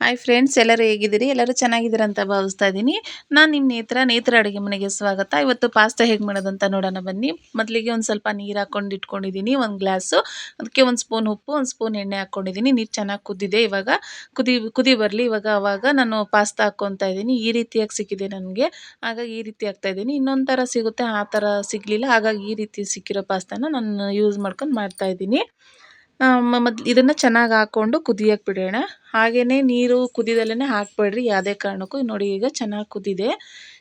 Hi friends ಎಲ್ಲರೂ ಹೇಗಿದ್ದೀರಿ? ಎಲ್ಲರೂ ಚೆನ್ನಾಗಿದ್ದೀರ ಅಂತ ಭಾವಿಸ್ತಾ ಇದ್ದೀನಿ. ನಾನು ನಿಮ್ಮ ನೇತ್ರ ನೇತ್ರ ಅಡುಗೆ ಮನೆಗೆ ಸ್ವಾಗತ. ಇವತ್ತು ಪಾಸ್ತಾ ಹೇಗೆ ಮಾಡೋದಂತ ನೋಡೋಣ ಬನ್ನಿ. ಮೊದಲಿಗೆ ಒಂದು ಸ್ವಲ್ಪ ನೀರು ಹಾಕ್ಕೊಂಡು ಇಟ್ಕೊಂಡಿದ್ದೀನಿ, ಒಂದು ಗ್ಲಾಸು. ಅದಕ್ಕೆ ಒಂದು ಸ್ಪೂನ್ ಉಪ್ಪು, ಒಂದು ಸ್ಪೂನ್ ಎಣ್ಣೆ ಹಾಕ್ಕೊಂಡಿದ್ದೀನಿ ನೀರು ಚೆನ್ನಾಗಿ ಕುದ್ದಿದೆ ಇವಾಗ. ಕುದಿ ಕುದಿ ಬರಲಿ ಇವಾಗ, ಅವಾಗ ನಾನು ಪಾಸ್ತಾ ಹಾಕ್ಕೊತಾ ಇದ್ದೀನಿ. ಈ ರೀತಿಯಾಗಿ ಸಿಕ್ಕಿದೆ ನನಗೆ. ಹಾಗಾಗಿ ಈ ರೀತಿ ಹಾಕ್ತಾಯಿದ್ದೀನಿ ಇನ್ನೊಂದು ಥರ ಸಿಗುತ್ತೆ, ಆ ಥರ ಸಿಗಲಿಲ್ಲ. ಹಾಗಾಗಿ ಈ ರೀತಿ ಸಿಕ್ಕಿರೋ ಪಾಸ್ತಾನ ನಾನು ಯೂಸ್ ಮಾಡ್ಕೊಂಡು ಮಾಡ್ತಾಯಿದ್ದೀನಿ ಮೊದ್ಲು ಇದನ್ನು ಚೆನ್ನಾಗಿ ಹಾಕ್ಕೊಂಡು ಕುದಿಯೋಕೆ ಬಿಡೋಣ ಹಾಗೆಯೇ ನೀರು ಕುದಿದಲ್ಲೇ ಹಾಕಬೇಡ್ರಿ, ಯಾವುದೇ ಕಾರಣಕ್ಕೂ. ನೋಡಿ, ಈಗ ಚೆನ್ನಾಗಿ ಕುದಿದೆ.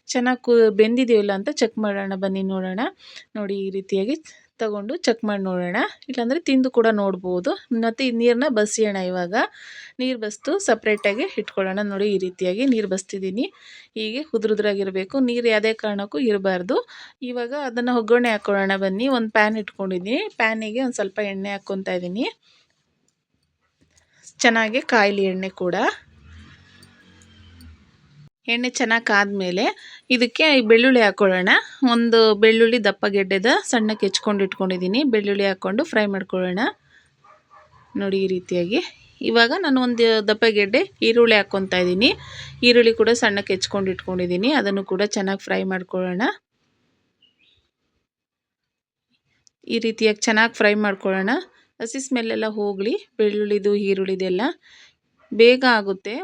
ಚೆನ್ನಾಗಿ ಕು ಬೆಂದಿದೆಯಲ್ಲ ಅಂತ ಚೆಕ್ ಮಾಡೋಣ. ಬನ್ನಿ ನೋಡೋಣ. ನೋಡಿ, ಈ ರೀತಿಯಾಗಿ ತಗೊಂಡು ಚೆಕ್ ಮಾಡಿ ನೋಡೋಣ. ಇಲ್ಲಾಂದರೆ ತಿಂದು ಕೂಡ ನೋಡ್ಬೋದು. ಮತ್ತು ಈ ನೀರನ್ನ ಬಸಿಯೋಣ ಇವಾಗ. ನೀರು ಬಸ್ತು ಸಪ್ರೇಟಾಗಿ ಇಟ್ಕೊಳ್ಳೋಣ ನೋಡಿ ಈ ರೀತಿಯಾಗಿ ನೀರು ಬಸ್ತಿದ್ದೀನಿ ಹೀಗೆ ಉದ್ರುದ್ರಾಗಿರಬೇಕು. ನೀರು ಯಾವುದೇ ಕಾರಣಕ್ಕೂ ಇರಬಾರ್ದು. ಇವಾಗ ಅದನ್ನು ಒಗ್ಗರಣೆ ಹಾಕ್ಕೊಳ್ಳೋಣ ಬನ್ನಿ. ಒಂದು ಪ್ಯಾನ್ ಇಟ್ಕೊಂಡಿದ್ದೀನಿ ಪ್ಯಾನಿಗೆ ಒಂದು ಸ್ವಲ್ಪ ಎಣ್ಣೆ ಹಾಕ್ಕೊತಾ ಇದ್ದೀನಿ ಚೆನ್ನಾಗಿ ಕಾಯಿಲಿ ಎಣ್ಣೆ ಕೂಡ. ಎಣ್ಣೆ ಚೆನ್ನಾಗಿ ಕಾದ್ಮೇಲೆ ಇದಕ್ಕೆ ಬೆಳ್ಳುಳ್ಳಿ ಹಾಕ್ಕೊಳ್ಳೋಣ ಒಂದು ಬೆಳ್ಳುಳ್ಳಿ ದಪ್ಪಗೆಡ್ಡೆದ ಸಣ್ಣಕ್ಕೆ ಹೆಚ್ಕೊಂಡು ಇಟ್ಕೊಂಡಿದ್ದೀನಿ. ಬೆಳ್ಳುಳ್ಳಿ ಹಾಕ್ಕೊಂಡು ಫ್ರೈ ಮಾಡ್ಕೊಳ್ಳೋಣ. ನೋಡಿ ಈ ರೀತಿಯಾಗಿ. ಇವಾಗ ನಾನು ಒಂದು ದಪ್ಪಗೆಡ್ಡೆ ಈರುಳ್ಳಿ ಹಾಕ್ಕೊತಾ ಇದ್ದೀನಿ. ಈರುಳ್ಳಿ ಕೂಡ ಸಣ್ಣಕ್ಕೆ ಹೆಚ್ಕೊಂಡು ಇಟ್ಕೊಂಡಿದ್ದೀನಿ. ಅದನ್ನು ಕೂಡ ಚೆನ್ನಾಗಿ ಫ್ರೈ ಮಾಡ್ಕೊಳ್ಳೋಣ. ಈ ರೀತಿಯಾಗಿ ಚೆನ್ನಾಗಿ ಫ್ರೈ ಮಾಡ್ಕೊಳ್ಳೋಣ. ಹಸಿ ಸ್ಮೆಲ್ಲೆಲ್ಲ ಹೋಗಲಿ. ಬೆಳ್ಳುಳ್ಳಿದು, ಈರುಳ್ಳಿದೆಲ್ಲ ಬೇಗ ಆಗುತ್ತೆ.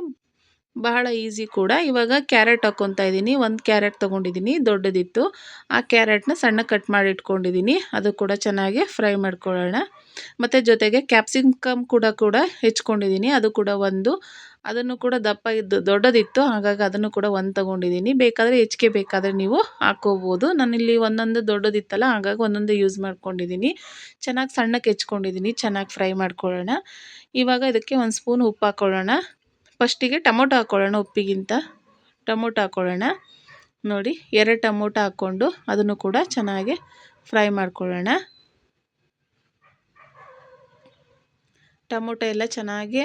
ಬಹಳ ಈಸಿ ಕೂಡ. ಇವಾಗ ಕ್ಯಾರೆಟ್ ಹಾಕ್ಕೊತಾ ಇದ್ದೀನಿ. ಒಂದು ಕ್ಯಾರೆಟ್ ತೊಗೊಂಡಿದ್ದೀನಿ. ದೊಡ್ಡದಿತ್ತು. ಆ ಕ್ಯಾರೆಟ್ನ ಸಣ್ಣ ಕಟ್ ಮಾಡಿ ಇಟ್ಕೊಂಡಿದ್ದೀನಿ. ಅದು ಕೂಡ ಚೆನ್ನಾಗಿ ಫ್ರೈ ಮಾಡ್ಕೊಳ್ಳೋಣ. ಮತ್ತು ಜೊತೆಗೆ ಕ್ಯಾಪ್ಸಿಕಮ್ ಕೂಡ ಕೂಡ ಹೆಚ್ಕೊಂಡಿದ್ದೀನಿ. ಅದು ಕೂಡ ಒಂದು. ಅದನ್ನು ಕೂಡ ದಪ್ಪ ಇದ್ದು ದೊಡ್ಡದಿತ್ತು. ಹಾಗಾಗಿ ಅದನ್ನು ಕೂಡ ಒಂದು ತೊಗೊಂಡಿದ್ದೀನಿ. ಬೇಕಾದರೆ ಹೆಚ್ಚಿಗೆ ಬೇಕಾದರೆ ನೀವು ಹಾಕ್ಕೋಬೋದು ನಾನಿಲ್ಲಿ ಒಂದೊಂದು ದೊಡ್ಡದಿತ್ತಲ್ಲ, ಹಾಗಾಗಿ ಒಂದೊಂದು ಯೂಸ್ ಮಾಡ್ಕೊಂಡಿದ್ದೀನಿ. ಚೆನ್ನಾಗಿ ಸಣ್ಣಕ್ಕೆ ಹೆಚ್ಕೊಂಡಿದ್ದೀನಿ. ಚೆನ್ನಾಗಿ ಫ್ರೈ ಮಾಡ್ಕೊಳ್ಳೋಣ. ಇವಾಗ ಇದಕ್ಕೆ ಒಂದು ಸ್ಪೂನ್ ಉಪ್ಪು ಹಾಕ್ಕೊಳ್ಳೋಣ ಫಸ್ಟಿಗೆ ಟೊಮೊಟೊ ಹಾಕ್ಕೊಳ್ಳೋಣ ಉಪ್ಪಿಗಿಂತ. ಟೊಮೊಟೊ ಹಾಕ್ಕೊಳ್ಳೋಣ ನೋಡಿ, ಎರಡು ಟೊಮೊಟೊ ಹಾಕ್ಕೊಂಡು ಅದನ್ನು ಕೂಡ ಚೆನ್ನಾಗಿ ಫ್ರೈ ಮಾಡ್ಕೊಳ್ಳೋಣ. ಟೊಮೊಟೊ ಎಲ್ಲ ಚೆನ್ನಾಗಿ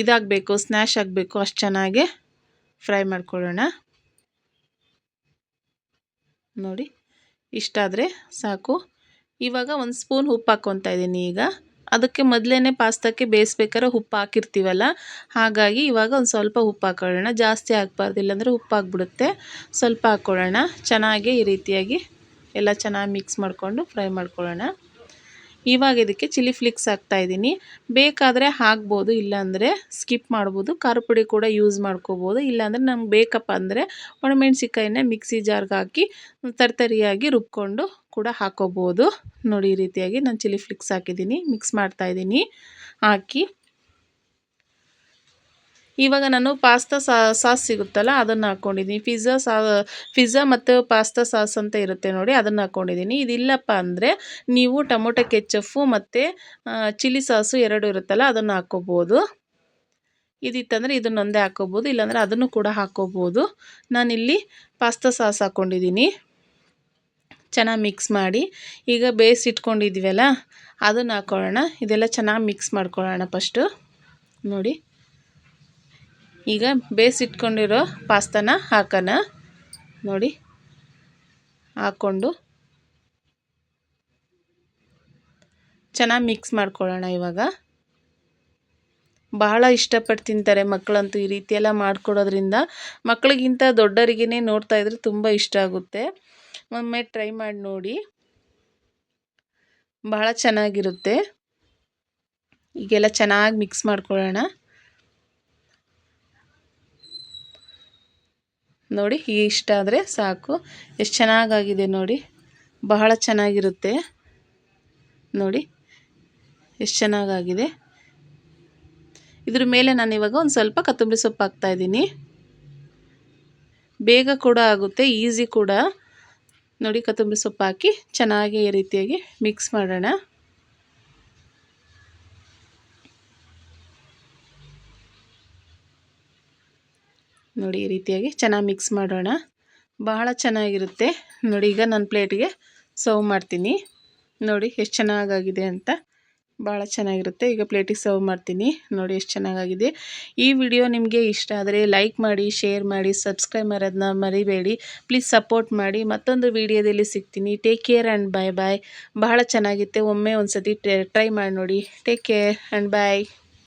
ಇದಾಗಬೇಕು ಸ್ನ್ಯಾಶ್ ಆಗಬೇಕು, ಅಷ್ಟು ಚೆನ್ನಾಗಿ ಫ್ರೈ ಮಾಡ್ಕೊಳ್ಳೋಣ. ನೋಡಿ, ಇಷ್ಟಾದರೆ ಸಾಕು. ಇವಾಗ ಒಂದು ಸ್ಪೂನ್ ಉಪ್ಪು ಹಾಕ್ಕೊತಾ ಇದ್ದೀನಿ ಈಗ. ಅದಕ್ಕೆ ಮೊದಲೇ ಪಾಸ್ತಾಕ್ಕೆ ಬೇಯಿಸ್ಬೇಕಾದ್ರೆ ಉಪ್ಪು ಹಾಕಿರ್ತೀವಲ್ಲ, ಹಾಗಾಗಿ ಇವಾಗ ಒಂದು ಸ್ವಲ್ಪ ಉಪ್ಪು ಹಾಕ್ಕೊಳ್ಳೋಣ ಜಾಸ್ತಿ ಹಾಕ್ಬಾರ್ದು ಇಲ್ಲಾಂದರೆ ಉಪ್ಪು ಹಾಕ್ಬಿಡುತ್ತೆ ಸ್ವಲ್ಪ ಹಾಕ್ಕೊಳ್ಳೋಣ ಚೆನ್ನಾಗಿ ಈ ರೀತಿಯಾಗಿ ಎಲ್ಲ ಚೆನ್ನಾಗಿ ಮಿಕ್ಸ್ ಮಾಡಿಕೊಂಡು ಫ್ರೈ ಮಾಡ್ಕೊಳ್ಳೋಣ. ಇವಾಗ ಇದಕ್ಕೆ ಚಿಲ್ಲಿ ಫ್ಲಿಕ್ಸ್ ಹಾಕ್ತಾಯಿದ್ದೀನಿ ಬೇಕಾದರೆ ಹಾಕ್ಬೋದು, ಇಲ್ಲಾಂದರೆ ಸ್ಕಿಪ್ ಮಾಡ್ಬೋದು. ಖಾರ ಪುಡಿ ಕೂಡ ಯೂಸ್ ಮಾಡ್ಕೋಬೋದು. ಇಲ್ಲಾಂದರೆ ನಮ್ಗೆ ಬೇಕಪ್ಪ ಅಂದರೆ ಒಣಮೆಣ್ಸಿಕಾಯಿನ ಮಿಕ್ಸಿ ಜಾರ್ಗೆ ಹಾಕಿ ತರ್ತರಿಯಾಗಿ ರುಬ್ಕೊಂಡು ಕೂಡ ಹಾಕೋಬೋದು. ನೋಡಿ, ಈ ರೀತಿಯಾಗಿ ನಾನು ಚಿಲ್ಲಿ ಫ್ಲಿಕ್ಸ್ ಹಾಕಿದ್ದೀನಿ. ಮಿಕ್ಸ್ ಮಾಡ್ತಾಯಿದ್ದೀನಿ ಹಾಕಿ ಇವಾಗ ನಾನು ಪಾಸ್ತಾ ಸಾಸ್ ಸಿಗುತ್ತಲ್ಲ, ಅದನ್ನು ಹಾಕ್ಕೊಂಡಿದ್ದೀನಿ ಪಿಜ್ಜಾ ಸಾ ಪಿಜ್ಜಾ ಮತ್ತು ಪಾಸ್ತಾ ಸಾಸ್ ಅಂತ ಇರುತ್ತೆ ನೋಡಿ, ಅದನ್ನು ಹಾಕ್ಕೊಂಡಿದ್ದೀನಿ ಇದಿಲ್ಲಪ್ಪ ಅಂದರೆ ನೀವು ಟೊಮೊಟೊ ಕೆಚ್ಚಫು ಮತ್ತು ಚಿಲ್ಲಿ ಸಾಸು ಎರಡು ಇರುತ್ತಲ್ಲ, ಅದನ್ನು ಹಾಕ್ಕೋಬೋದು ಇದಿತ್ತಂದರೆ ಇದನ್ನೊಂದೇ ಹಾಕ್ಕೋಬೋದು ಇಲ್ಲಾಂದರೆ ಅದನ್ನು ಕೂಡ ಹಾಕ್ಕೋಬೋದು ನಾನಿಲ್ಲಿ ಪಾಸ್ತಾ ಸಾಸ್ ಹಾಕ್ಕೊಂಡಿದ್ದೀನಿ ಚೆನ್ನಾಗಿ ಮಿಕ್ಸ್ ಮಾಡಿ. ಈಗ ಬೇಯಿಸಿಟ್ಕೊಂಡಿದ್ದೀವಲ್ಲ ಅದನ್ನು ಹಾಕ್ಕೊಳ್ಳೋಣ ಇದೆಲ್ಲ ಚೆನ್ನಾಗಿ ಮಿಕ್ಸ್ ಮಾಡ್ಕೊಳ್ಳೋಣ ಫಸ್ಟು ನೋಡಿ. ಈಗ ಬೇಯಿಸಿಟ್ಕೊಂಡಿರೋ ಪಾಸ್ತಾನ ಹಾಕೋಣ ನೋಡಿ, ಹಾಕ್ಕೊಂಡು ಚೆನ್ನಾಗಿ ಮಿಕ್ಸ್ ಮಾಡ್ಕೊಳ್ಳೋಣ ಇವಾಗ. ಬಹಳ ಇಷ್ಟಪಟ್ಟು ತಿಂತಾರೆ ಮಕ್ಕಳಂತೂ ಈ ರೀತಿಯೆಲ್ಲ ಮಾಡಿಕೊಡೋದ್ರಿಂದ. ಮಕ್ಕಳಿಗಿಂತ ದೊಡ್ಡರಿಗೇ ನೋಡ್ತಾ ಇದ್ರೆ ತುಂಬ ಇಷ್ಟ ಆಗುತ್ತೆ. ಒಮ್ಮೆ ಟ್ರೈ ಮಾಡಿ ನೋಡಿ. ಬಹಳ ಚೆನ್ನಾಗಿರುತ್ತೆ. ಈಗೆಲ್ಲ ಚೆನ್ನಾಗಿ ಮಿಕ್ಸ್ ಮಾಡ್ಕೊಳ್ಳೋಣ. ನೋಡಿ ಇಷ್ಟ ಆದರೆ ಸಾಕು. ಎಷ್ಟು ಚೆನ್ನಾಗಾಗಿದೆ ನೋಡಿ. ಬಹಳ ಚೆನ್ನಾಗಿರುತ್ತೆ. ನೋಡಿ, ಎಷ್ಟು ಚೆನ್ನಾಗಾಗಿದೆ. ಇದ್ರ ಮೇಲೆ ನಾನು ಇವಾಗ ಒಂದು ಸ್ವಲ್ಪ ಕೊತ್ತಂಬರಿ ಸೊಪ್ಪು ಹಾಕ್ತಾಯಿದ್ದೀನಿ ಬೇಗ ಕೂಡ ಆಗುತ್ತೆ, ಈಸಿ ಕೂಡ. ನೋಡಿ, ಕೊತ್ತಂಬರಿ ಸೊಪ್ಪು ಹಾಕಿ ಚೆನ್ನಾಗಿ ಈ ರೀತಿಯಾಗಿ ಮಿಕ್ಸ್ ಮಾಡೋಣ. ನೋಡಿ ಈ ರೀತಿಯಾಗಿ ಚೆನ್ನಾಗಿ ಮಿಕ್ಸ್ ಮಾಡೋಣ. ಬಹಳ ಚೆನ್ನಾಗಿರುತ್ತೆ. ನೋಡಿ ಈಗ ನನ್ನ ಪ್ಲೇಟಿಗೆ ಸರ್ವ್ ಮಾಡ್ತೀನಿ. ನೋಡಿ ಎಷ್ಟು ಚೆನ್ನಾಗಾಗಿದೆ ಅಂತ. ಭಾಳ ಚೆನ್ನಾಗಿರುತ್ತೆ. ಈಗ ಪ್ಲೇಟಿಗೆ ಸರ್ವ್ ಮಾಡ್ತೀನಿ. ನೋಡಿ ಎಷ್ಟು ಚೆನ್ನಾಗಾಗಿದೆ. ಈ ವಿಡಿಯೋ ನಿಮಗೆ ಇಷ್ಟ ಆದರೆ ಲೈಕ್ ಮಾಡಿ ಶೇರ್ ಮಾಡಿ ಸಬ್ಸ್ಕ್ರೈಬ್ ಮಾಡೋದನ್ನ ಮರಿಬೇಡಿ. ಪ್ಲೀಸ್ ಸಪೋರ್ಟ್ ಮಾಡಿ. ಮತ್ತೊಂದು ವಿಡಿಯೋದಲ್ಲಿ ಸಿಗ್ತೀನಿ. Take care and bye bye ಬಹಳ ಚೆನ್ನಾಗಿತ್ತೆ ಒಮ್ಮೆ ಒಂದು ಸತಿ ಟ್ರೈ ಮಾಡಿ ನೋಡಿ. Take care and bye